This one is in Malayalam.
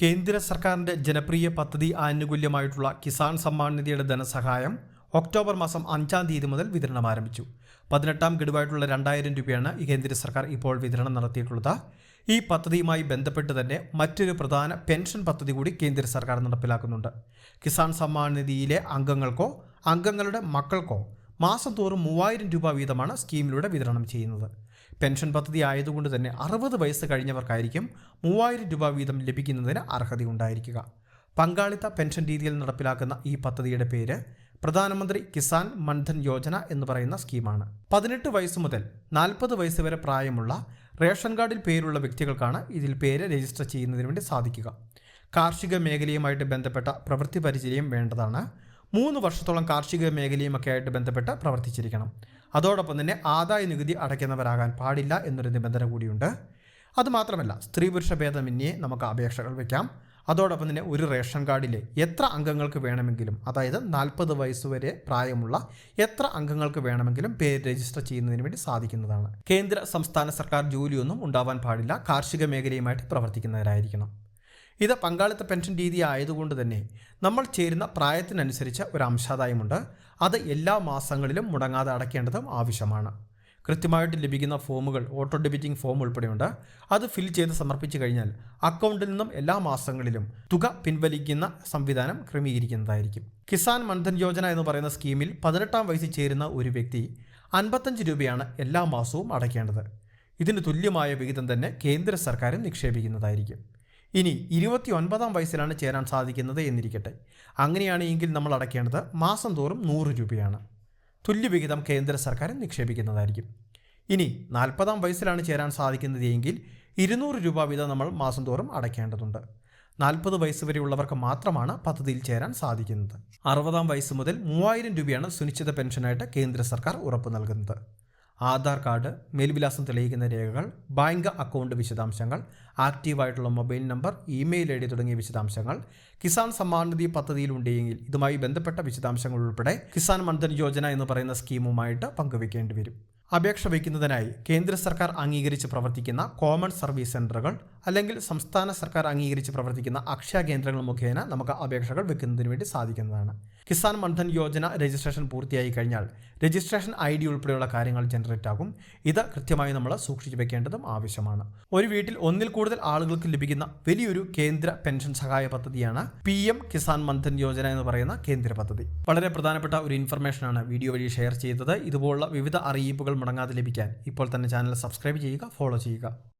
കേന്ദ്ര സർക്കാരിന്റെ ജനപ്രിയ പദ്ധതി ആനുകൂല്യമായിട്ടുള്ള കിസാൻ സമ്മാൻ നിധിയുടെ ധനസഹായം ഒക്ടോബർ മാസം അഞ്ചാം തീയതി മുതൽ വിതരണം ആരംഭിച്ചു. പതിനെട്ടാം ഗഡുവായിട്ടുള്ള രണ്ടായിരം രൂപയാണ് ഈ കേന്ദ്ര സർക്കാർ ഇപ്പോൾ വിതരണം നടത്തിയിട്ടുള്ളത്. ഈ പദ്ധതിയുമായി ബന്ധപ്പെട്ട് തന്നെ മറ്റൊരു പ്രധാന പെൻഷൻ പദ്ധതി കൂടി കേന്ദ്ര സർക്കാർ നടപ്പിലാക്കുന്നുണ്ട്. കിസാൻ സമ്മാൻ നിധിയിലെ അംഗങ്ങൾക്കോ അംഗങ്ങളുടെ മക്കൾക്കോ മാസം തോറും മൂവായിരം രൂപ വീതമാണ് സ്കീമിലൂടെ വിതരണം ചെയ്യുന്നത്. പെൻഷൻ പദ്ധതി ആയതുകൊണ്ട് തന്നെ അറുപത് വയസ്സ് കഴിഞ്ഞവർക്കായിരിക്കും മൂവായിരം രൂപ വീതം ലഭിക്കുന്നതിന് അർഹതയുണ്ടായിരിക്കുക. പങ്കാളിത്ത പെൻഷൻ രീതിയിൽ നടപ്പിലാക്കുന്ന ഈ പദ്ധതിയുടെ പേര് പ്രധാനമന്ത്രി കിസാൻ മൻധൻ യോജന എന്ന് പറയുന്ന സ്കീമാണ്. പതിനെട്ട് വയസ്സ് മുതൽ നാൽപ്പത് വയസ്സ് വരെ പ്രായമുള്ള റേഷൻ കാർഡിൽ പേരുള്ള വ്യക്തികൾക്കാണ് ഇതിൽ പേര് രജിസ്റ്റർ ചെയ്യുന്നതിന് വേണ്ടി സാധിക്കുക. കാർഷിക മേഖലയുമായിട്ട് ബന്ധപ്പെട്ട പ്രവൃത്തി പരിചയം വേണ്ടതാണ്. മൂന്ന് വർഷത്തോളം കാർഷിക മേഖലയുമൊക്കെ ആയിട്ട് ബന്ധപ്പെട്ട് പ്രവർത്തിച്ചിരിക്കണം. അതോടൊപ്പം തന്നെ ആദായ നികുതി അടയ്ക്കുന്നവരാകാൻ പാടില്ല എന്നൊരു നിബന്ധന കൂടിയുണ്ട്. അതുമാത്രമല്ല സ്ത്രീ പുരുഷ ഭേദമന്യേ നമുക്ക് അപേക്ഷകൾ വയ്ക്കാം അതോടൊപ്പം തന്നെ ഒരു റേഷൻ കാർഡിലെ എത്ര അംഗങ്ങൾക്ക് വേണമെങ്കിലും അതായത് നാൽപ്പത് വയസ്സുവരെ പ്രായമുള്ള എത്ര അംഗങ്ങൾക്ക് വേണമെങ്കിലും പേര് രജിസ്റ്റർ ചെയ്യുന്നതിന് വേണ്ടി സാധിക്കുന്നതാണ്. കേന്ദ്ര സംസ്ഥാന സർക്കാർ ജോലിയൊന്നും ഉണ്ടാവാൻ പാടില്ല. കാർഷിക മേഖലയുമായിട്ട് പ്രവർത്തിക്കുന്നവരായിരിക്കണം. ഇത് പങ്കാളിത്ത പെൻഷൻ രീതി ആയതുകൊണ്ട് തന്നെ നമ്മൾ ചേരുന്ന പ്രായത്തിനനുസരിച്ച് ഒരു അംശാദായമുണ്ട്. അത് എല്ലാ മാസങ്ങളിലും മുടങ്ങാതെ അടയ്ക്കേണ്ടതും ആവശ്യമാണ്. കൃത്യമായിട്ട് ലഭിക്കുന്ന ഫോമുകൾ ഓട്ടോ ഡെബിറ്റിംഗ് ഫോം ഉൾപ്പെടെയുണ്ട്. അത് ഫിൽ ചെയ്ത് സമർപ്പിച്ചു കഴിഞ്ഞാൽ അക്കൗണ്ടിൽ നിന്നും എല്ലാ മാസങ്ങളിലും തുക പിൻവലിക്കുന്ന സംവിധാനം ക്രമീകരിക്കുന്നതായിരിക്കും. കിസാൻ മൻധൻ യോജന എന്ന് പറയുന്ന സ്കീമിൽ പതിനെട്ടാം വയസ്സിൽ ചേരുന്ന ഒരു വ്യക്തി അൻപത്തഞ്ച് രൂപയാണ് എല്ലാ മാസവും അടയ്ക്കേണ്ടത്. ഇതിന് തുല്യമായ വിഹിതം തന്നെ കേന്ദ്ര സർക്കാരും നിക്ഷേപിക്കുന്നതായിരിക്കും. ഇനി ഇരുപത്തി ഒൻപതാം വയസ്സിലാണ് ചേരാൻ സാധിക്കുന്നത് എന്നിരിക്കട്ടെ. അങ്ങനെയാണെങ്കിൽ നമ്മൾ അടയ്ക്കേണ്ടത് മാസം തോറും നൂറ് രൂപയാണ്. തുല്യവിഹിതം കേന്ദ്ര സർക്കാർ നിക്ഷേപിക്കുന്നതായിരിക്കും. ഇനി നാൽപ്പതാം വയസ്സിലാണ് ചേരാൻ സാധിക്കുന്നത് എങ്കിൽ ഇരുന്നൂറ് രൂപ വീതം നമ്മൾ മാസം തോറും അടയ്ക്കേണ്ടതുണ്ട്. നാൽപ്പത് വയസ്സ് വരെയുള്ളവർക്ക് മാത്രമാണ് പദ്ധതിയിൽ ചേരാൻ സാധിക്കുന്നത്. അറുപതാം വയസ്സ് മുതൽ മൂവായിരം രൂപയാണ് സുനിശ്ചിത പെൻഷനായിട്ട് കേന്ദ്ര സർക്കാർ ഉറപ്പ് നൽകുന്നത്. ആധാർ കാർഡ് മേൽവിലാസം തെളിയിക്കുന്ന രേഖകൾ ബാങ്ക് അക്കൗണ്ട് വിശദാംശങ്ങൾ ആക്റ്റീവായിട്ടുള്ള mobile number email I D തുടങ്ങിയ വിശദാംശങ്ങൾ കിസാൻ സമ്മാൻ നിധി പദ്ധതിയിലുണ്ടെങ്കിൽ ഇതുമായി ബന്ധപ്പെട്ട വിശദാംശങ്ങൾ ഉൾപ്പെടെ കിസാൻ മൺധൻ യോജന എന്ന് പറയുന്ന സ്കീമുമായിട്ട് പങ്കുവയ്ക്കേണ്ടി വരും. അപേക്ഷ വയ്ക്കുന്നതിനായി കേന്ദ്ര സർക്കാർ അംഗീകരിച്ച് പ്രവർത്തിക്കുന്ന കോമൺ സർവീസ് സെന്ററുകൾ അല്ലെങ്കിൽ സംസ്ഥാന സർക്കാർ അംഗീകരിച്ച് പ്രവർത്തിക്കുന്ന അക്ഷയ കേന്ദ്രങ്ങൾ മുഖേന നമുക്ക് അപേക്ഷകൾ വെക്കുന്നതിന് വേണ്ടി സാധിക്കുന്നതാണ്. കിസാൻ മൺധൻ യോജന രജിസ്ട്രേഷൻ പൂർത്തിയായി കഴിഞ്ഞാൽ രജിസ്ട്രേഷൻ ഐ ഡി ഉൾപ്പെടെയുള്ള കാര്യങ്ങൾ ജനറേറ്റ് ആകും. ഇത് കൃത്യമായി നമ്മൾ സൂക്ഷിച്ചു വെക്കേണ്ടതും ആവശ്യമാണ്. ഒരു വീട്ടിൽ ഒന്നിൽ കൂടുതൽ ആളുകൾക്ക് ലഭിക്കുന്ന വലിയൊരു കേന്ദ്ര പെൻഷൻ സഹായ പദ്ധതിയാണ് പി എം കിസാൻ മൺധൻ യോജന എന്ന് പറയുന്ന കേന്ദ്ര പദ്ധതി. വളരെ പ്രധാനപ്പെട്ട ഒരു ഇൻഫർമേഷനാണ് വീഡിയോ വഴി ഷെയർ ചെയ്തത്. ഇതുപോലുള്ള വിവിധ അറിയിപ്പുകൾ മുടങ്ങാതെ ലഭിക്കാൻ ഇപ്പോൾ തന്നെ ചാനൽ സബ്സ്ക്രൈബ് ചെയ്യുക ഫോളോ ചെയ്യുക.